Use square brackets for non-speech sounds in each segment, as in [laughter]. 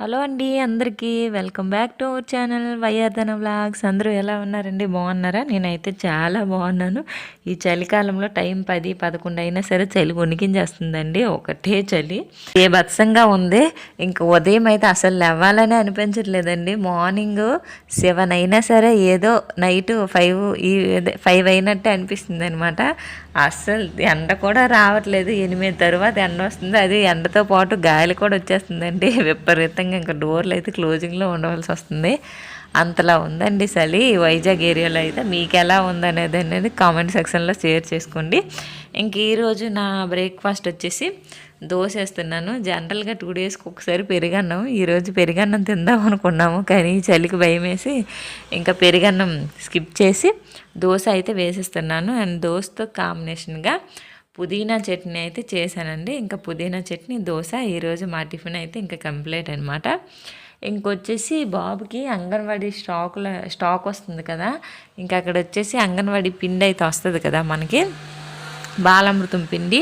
Hello అండి అందరికీ welcome back to our channel వైయాధన vlogs. అందరూ ఎలా ఉన్నారండి? బాగున్నారా? నేనైతే చాలా బాగున్నాను. ఈ చలికాలంలో టైం పది పదకొండు అయినా సరే చలి ఉనికించేస్తుందండి ఒకటే చలి. ఏ బత్సంగా ఉంది? ఇంక ఉదయం అయితే అసలు లేవాలని అనిపించట్లేదండి. మార్నింగ్ సెవెన్ అయినా సరే ఏదో నైట్ ఫైవ్ ఈ ఫైవ్ అయినట్టే అనిపిస్తుంది అనమాట అస్సలు ఎండ కూడా రావట్లేదు. ఎనిమిది తర్వాత ఎండ వస్తుంది. అది ఎండతో పాటు గాలి కూడా వచ్చేస్తుందండి. విపరీతంగా ఇంకా డోర్లు అయితే క్లోజింగ్లో ఉండవలసి వస్తుంది. అంతలా ఉందండి చలి. వైజాగ్ ఏరియాలో అయితే మీకు ఎలా ఉందనేది అనేది కామెంట్ సెక్షన్లో షేర్ చేసుకోండి. ఇంక ఈరోజు నా బ్రేక్ఫాస్ట్ వచ్చేసి దోశ వేస్తున్నాను జనరల్గా టూ డేస్కి ఒకసారి పెరిగన్నం ఈరోజు పెరిగన్నం తిందాం అనుకున్నాము. కానీ చలికి భయం వేసి ఇంకా పెరిగన్నం స్కిప్ చేసి దోశ అయితే వేసిస్తున్నాను. అండ్ దోశతో కాంబినేషన్గా పుదీనా చట్నీ అయితే చేశానండి. ఇంకా పుదీనా చట్నీ దోశ ఈరోజు మా టిఫిన్ అయితే ఇంకా కంప్లీట్ అనమాట ఇంకొచ్చేసి బాబుకి అంగన్వాడీ స్టాక్లో స్టాక్ వస్తుంది కదా. ఇంకా అక్కడ వచ్చేసి అంగన్వాడీ పిండి అయితే వస్తుంది కదా మనకి. బాలామృతం పిండి.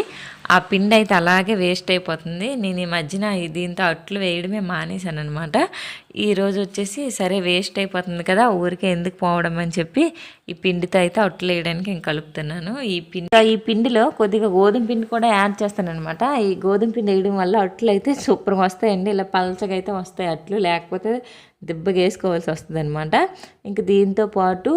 ఆ పిండి అయితే అలాగే వేస్ట్ అయిపోతుంది. నేను ఈ మధ్యన దీంతో అట్లు వేయడమే మానేశాను అనమాట ఈరోజు వచ్చేసి సరే వేస్ట్ అయిపోతుంది కదా ఊరికే ఎందుకు పోవడం అని చెప్పి ఈ పిండితో అయితే అట్లు వేయడానికి నేను కలుపుతున్నాను. ఈ పిండి ఈ పిండిలో కొద్దిగా గోధుమ పిండి కూడా యాడ్ చేస్తాను అనమాట ఈ గోధుమ పిండి వేయడం వల్ల అట్లు అయితే సూపర్గా వస్తాయండి. ఇలా పలచగా అయితే వస్తాయి అట్లు. లేకపోతే దెబ్బగా వేసుకోవాల్సి వస్తుంది అనమాట ఇంక దీంతో పాటు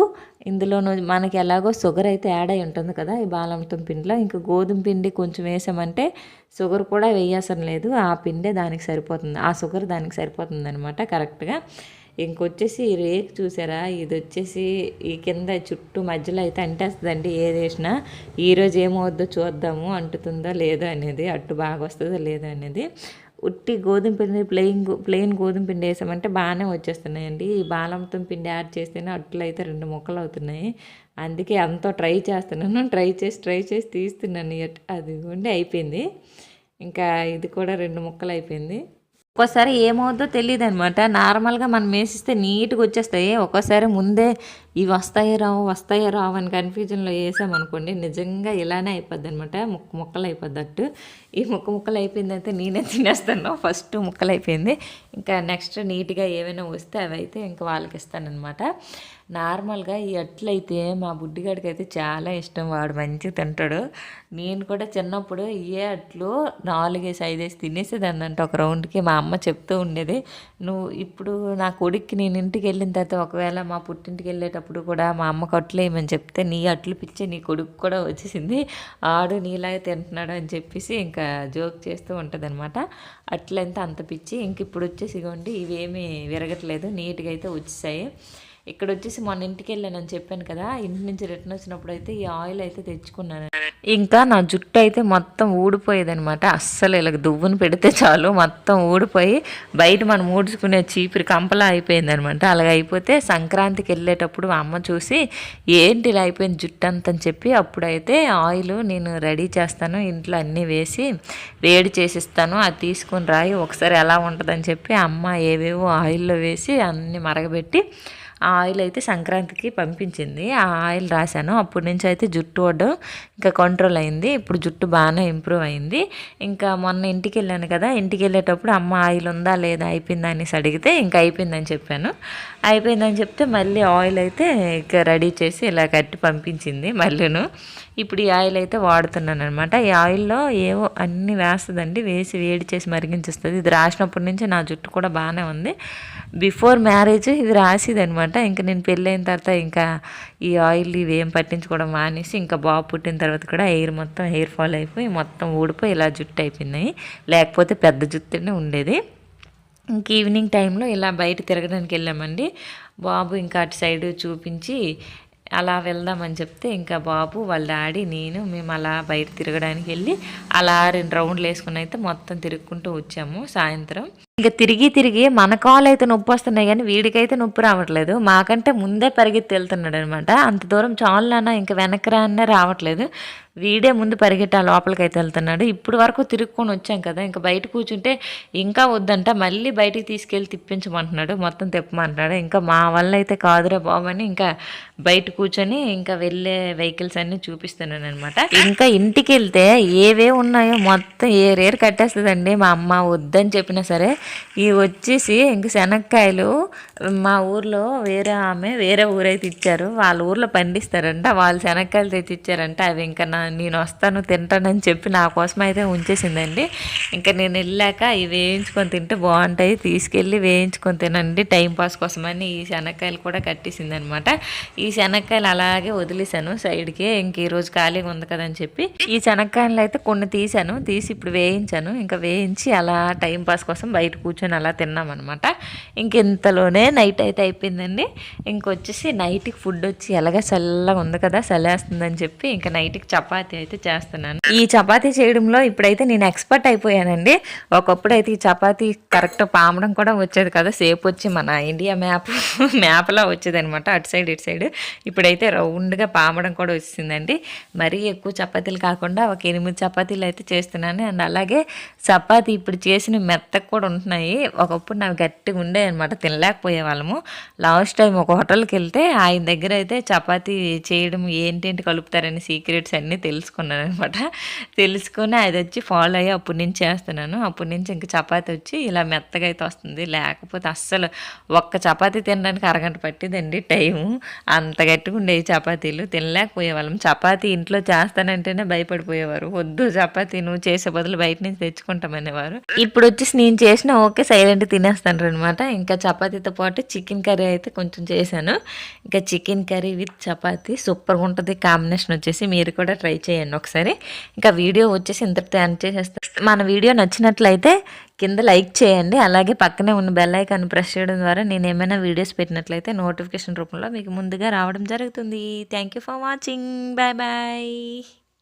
ఇందులోనూ మనకి ఎలాగో షుగర్ అయితే యాడ్ అయి ఉంటుంది కదా ఈ బాలమృతం పిండిలో. ఇంకా గోధుమ పిండి కొంచెం వేసామంటే షుగర్ కూడా వేయాల్సిన లేదు ఆ పిండే దానికి సరిపోతుంది ఆ షుగర్ దానికి సరిపోతుంది అనమాట కరెక్ట్గా. ఇంకొచ్చేసి ఈ రేక్ చూసారా ఇది వచ్చేసి ఈ కింద చుట్టూ మధ్యలో అయితే అంటేస్తుందండి ఏది వేసినా ఈరోజు ఏమవుద్దో చూద్దాము అంటుతుందో లేదో అనేది అట్టు బాగా వస్తుందో లేదో అనేది. ఉట్టి గోధుమ పిండి ప్లెయిన్ ప్లెయిన్ గోధుమ పిండి వేసామంటే బాగానే వచ్చేస్తున్నాయండి. ఈ బాలంతో పిండి యాడ్ చేస్తేనే అట్లయితే రెండు ముక్కలు అవుతున్నాయి. అందుకే అంతో ట్రై చేస్తున్నాను. [laughs] ట్రై చేసి ట్రై చేసి తీస్తున్నాను. అది ఉండి అయిపోయింది. ఇంకా ఇది కూడా రెండు ముక్కలు అయిపోయింది. ఒక్కోసారి ఏమవుద్దో తెలియదు అనమాట నార్మల్గా మనం వేసిస్తే నీట్గా వచ్చేస్తాయి. ఒక్కోసారి ముందే ఇవి వస్తాయో రావు వస్తాయో రావు అని కన్ఫ్యూజన్లో వేసామనుకోండి నిజంగా ఇలానే అయిపోద్ది అనమాట ముక్క ముక్కలు అయిపోద్దట్టు. ఈ ముక్క ముక్కలు అయిపోయిందైతే నేనే తినేస్తాను. ఫస్ట్ ముక్కలు అయిపోయింది. ఇంకా నెక్స్ట్ నీట్గా ఏమైనా వస్తే అవి అయితే ఇంకా వాళ్ళకి ఇస్తానమాట నార్మల్గా ఈ అట్లయితే మా బుడ్డిగాడికి అయితే చాలా ఇష్టం. వాడు మంచిగా తింటాడు. నేను కూడా చిన్నప్పుడు ఏ అట్లు నాలుగేసి ఐదేసి తినేసేదాన్ని అంటే ఒక రౌండ్కి మా అమ్మ చెప్తూ ఉండేది నువ్వు ఇప్పుడు నా కొడుక్కి నేను ఇంటికి వెళ్ళిన తర్వాత ఒకవేళ మా పుట్టింటికి వెళ్ళేటప్పుడు కూడా మా అమ్మ అట్లు వేయమని చెప్తే నీ అట్లు పిచ్చే నీ కొడుకు కూడా వచ్చేసింది. ఆడు నీలాగే తింటున్నాడు అని చెప్పేసి ఇంకా జోక్ చేస్తూ ఉంటుంది అనమాట అట్లంతా అంత పిచ్చి. ఇంక ఇప్పుడు వచ్చేసి ఇవ్వండి ఇవేమీ విరగట్లేదు. నీట్గా అయితే వచ్చేసాయి. ఇక్కడ వచ్చేసి మొన్న ఇంటికి వెళ్ళానని చెప్పాను కదా ఇంటి నుంచి రిటర్న్ వచ్చినప్పుడు అయితే ఈ ఆయిల్ అయితే తెచ్చుకున్నాను. ఇంకా నా జుట్టు అయితే మొత్తం ఊడిపోయేదనమాట అస్సలు ఇలా దువ్వును పెడితే చాలు మొత్తం ఊడిపోయి బయట మనం ఊడ్చుకునే చీపిరి కంపలా అయిపోయింది అనమాట అలాగ అయిపోతే సంక్రాంతికి వెళ్ళేటప్పుడు అమ్మ చూసి ఏంటి ఇలా అయిపోయింది జుట్టు అంతని చెప్పి అప్పుడైతే ఆయిల్ నేను రెడీ చేస్తాను ఇంట్లో అన్నీ వేసి వేడి చేసిస్తాను అది తీసుకొని రాయి ఒకసారి ఎలా ఉంటుందని చెప్పి అమ్మ ఏవేవో ఆయిల్లో వేసి అన్నీ మరగబెట్టి ఆ ఆయిల్ అయితే సంక్రాంతికి పంపించింది. ఆ ఆయిల్ రాశాను. అప్పటి నుంచి అయితే జుట్టు వడ్డం ఇంకా కంట్రోల్ అయింది. ఇప్పుడు జుట్టు బాగానే ఇంప్రూవ్ అయింది. ఇంకా మొన్న ఇంటికి వెళ్ళాను కదా ఇంటికి వెళ్ళేటప్పుడు అమ్మ ఆయిల్ ఉందా లేదా అయిపోయిందా అనేసి అడిగితే ఇంకా అయిపోయిందని చెప్పాను. అయిపోయిందని చెప్తే మళ్ళీ ఆయిల్ అయితే ఇంకా రెడీ చేసి ఇలా కట్టి పంపించింది మళ్ళీను. ఇప్పుడు ఈ ఆయిల్ అయితే వాడుతున్నాను అనమాట ఈ ఆయిల్లో ఏవో అన్నీ వేస్తుందండి. వేసి వేడి చేసి మరిగించేస్తుంది. ఇది రాసినప్పటి నుంచి నా జుట్టు కూడా బాగానే ఉంది. బిఫోర్ మ్యారేజ్ ఇది రాసిదనమాట అనమాట. ఇంకా నేను పెళ్ళైన తర్వాత ఇంకా ఈ ఆయిల్ ఇవి ఏం పట్టించుకోవడం మానేసి ఇంకా బాబు పుట్టిన తర్వాత కూడా హెయిర్ మొత్తం హెయిర్ ఫాల్ అయిపోయి మొత్తం ఊడిపోయి ఇలా జుట్టు అయిపోయినాయి. లేకపోతే పెద్ద జుట్టునే ఉండేది. ఇంక ఈవినింగ్ టైంలో ఇలా బయట తిరగడానికి వెళ్ళామండి. బాబు ఇంకా అటు సైడ్ చూపించి అలా వెళ్దామని చెప్తే ఇంకా బాబు వాళ్ళ డాడీ నేను మేము అలా బయట తిరగడానికి వెళ్ళి అలా రెండు రౌండ్లు వేసుకుని అయితే మొత్తం తిరుగుకుంటూ వచ్చాము సాయంత్రం. ఇంకా తిరిగి తిరిగి మన కాలు అయితే నొప్పి వస్తున్నాయి కానీ వీడికైతే నొప్పి రావట్లేదు. మాకంటే ముందే పరిగెత్తి వెళ్తున్నాడు అనమాట అంత దూరం చాలునా ఇంకా వెనకరా అన్న రావట్లేదు. వీడే ముందు పరిగెట్టా లోపలికి అయితే వెళ్తున్నాడు. ఇప్పుడు వరకు తిరుక్కొని వచ్చాం కదా ఇంకా బయట కూర్చుంటే ఇంకా వద్దంట మళ్ళీ బయటికి తీసుకెళ్ళి తిప్పించమంటున్నాడు. మొత్తం తిప్పమంటున్నాడు. ఇంకా మా వల్ల అయితే కాదురా బాబని ఇంకా బయట కూర్చొని ఇంకా వెళ్ళే వెహికల్స్ అన్నీ చూపిస్తున్నాను అనమాట ఇంకా ఇంటికి వెళ్తే ఏవే ఉన్నాయో మొత్తం ఏ రేరు కట్టేస్తుందండి. మా అమ్మ వద్దని చెప్పినా సరే ఇవి వచ్చేసి ఇంక శనక్కాయలు. మా ఊర్లో వేరే ఆమె వేరే ఊరైతే ఇచ్చారు. వాళ్ళ ఊర్లో పండిస్తారంట. వాళ్ళు శనక్కాయలు తెచ్చి ఇచ్చారంట. అవి ఇంకా నా నేను వస్తాను తింటానని చెప్పి నా కోసం అయితే ఉంచేసిందండి. ఇంకా నేను వెళ్ళాక ఇవి వేయించుకొని తింటే బాగుంటాయి. తీసుకెళ్ళి వేయించుకొని తినండి. టైంపాస్ కోసమని ఈ శనక్కాయలు కూడా కట్టేసింది అనమాట ఈ శనక్కాయలు అలాగే వదిలేశాను. సైడ్కి ఇంక ఈరోజు ఖాళీగా ఉంది కదని చెప్పి ఈ శనక్కాయలు అయితే కొన్ని తీశాను. తీసి ఇప్పుడు వేయించాను. ఇంకా వేయించి అలా టైంపాస్ కోసం బయట కూర్చొని అలా తిన్నాం ఇంక ఇంతలోనే నైట్ అయితే అయిపోయిందండి. ఇంకొచ్చేసి నైట్కి ఫుడ్ వచ్చి ఎలాగ చల్లగా ఉంది కదా చల్లేస్తుందని చెప్పి ఇంకా నైట్కి చపాతి అయితే చేస్తున్నాను. ఈ చపాతీ చేయడంలో ఇప్పుడైతే నేను ఎక్స్పర్ట్ అయిపోయానండి. ఒకప్పుడు అయితే ఈ చపాతీ కరెక్ట్ పామడం కూడా వచ్చేది కదా సేపు వచ్చి మన ఇండియా మ్యాప్ మ్యాప్లా వచ్చేది అనమాట అటు సైడ్ ఇటు సైడ్. ఇప్పుడైతే రౌండ్గా పామడం కూడా వచ్చిందండి. మరీ ఎక్కువ చపాతీలు కాకుండా ఒక ఎనిమిది చపాతీలు అయితే చేస్తున్నాను. అండ్ అలాగే చపాతీ ఇప్పుడు చేసిన మెత్తకు కూడా ఉంటున్నాయి. ఒకప్పుడు నాకు గట్టిగా ఉండే అనమాట తినలేకపోయే వాళ్ళము లాస్ట్ టైం ఒక హోటల్కి వెళ్తే ఆయన దగ్గర అయితే చపాతీ చేయడం ఏంటేంటి కలుపుతారని సీక్రెట్స్ అన్నీ తెలుసుకున్నాను అనమాట తెలుసుకుని అది వచ్చి ఫాలో అయ్యి అప్పటి నుంచి చేస్తున్నాను. అప్పటి నుంచి ఇంక చపాతీ వచ్చి ఇలా మెత్తగా అయితే వస్తుంది. లేకపోతే అస్సలు ఒక్క చపాతీ తినడానికి అరగంట పట్టిందండి టైము. అంత గట్టిగా ఉండేవి చపాతీలు. తినలేకపోయే వాళ్ళం చపాతీ ఇంట్లో చేస్తానంటేనే భయపడిపోయేవారు. వద్దు చపాతీ నువ్వు చేసే బదులు బయట నుంచి తెచ్చుకుంటామనేవారు. ఇప్పుడు వచ్చేసి నేను చేసిన ఓకే సైలెంట్ తినేస్తాను అనమాట ఇంకా చపాతీతో పాటు చికెన్ కర్రీ అయితే కొంచెం చేశాను. ఇంకా చికెన్ కర్రీ విత్ చపాతీ సూపర్గా ఉంటుంది. కాంబినేషన్ వచ్చేసి మీరు కూడా ట్రై చేయండి ఒకసారి. ఇంకా వీడియో వచ్చేసి ఇంతటితో ఎండ్ చేసేస్తాను మన వీడియో నచ్చినట్లయితే కింద లైక్ చేయండి. అలాగే పక్కనే ఉన్న బెల్ ఐకాన్ ప్రెస్ చేయడం ద్వారా నేను ఏమైనా వీడియోస్ పెట్టినట్లయితే నోటిఫికేషన్ రూపంలో మీకు ముందుగా రావడం జరుగుతుంది. Thank you for watching bye bye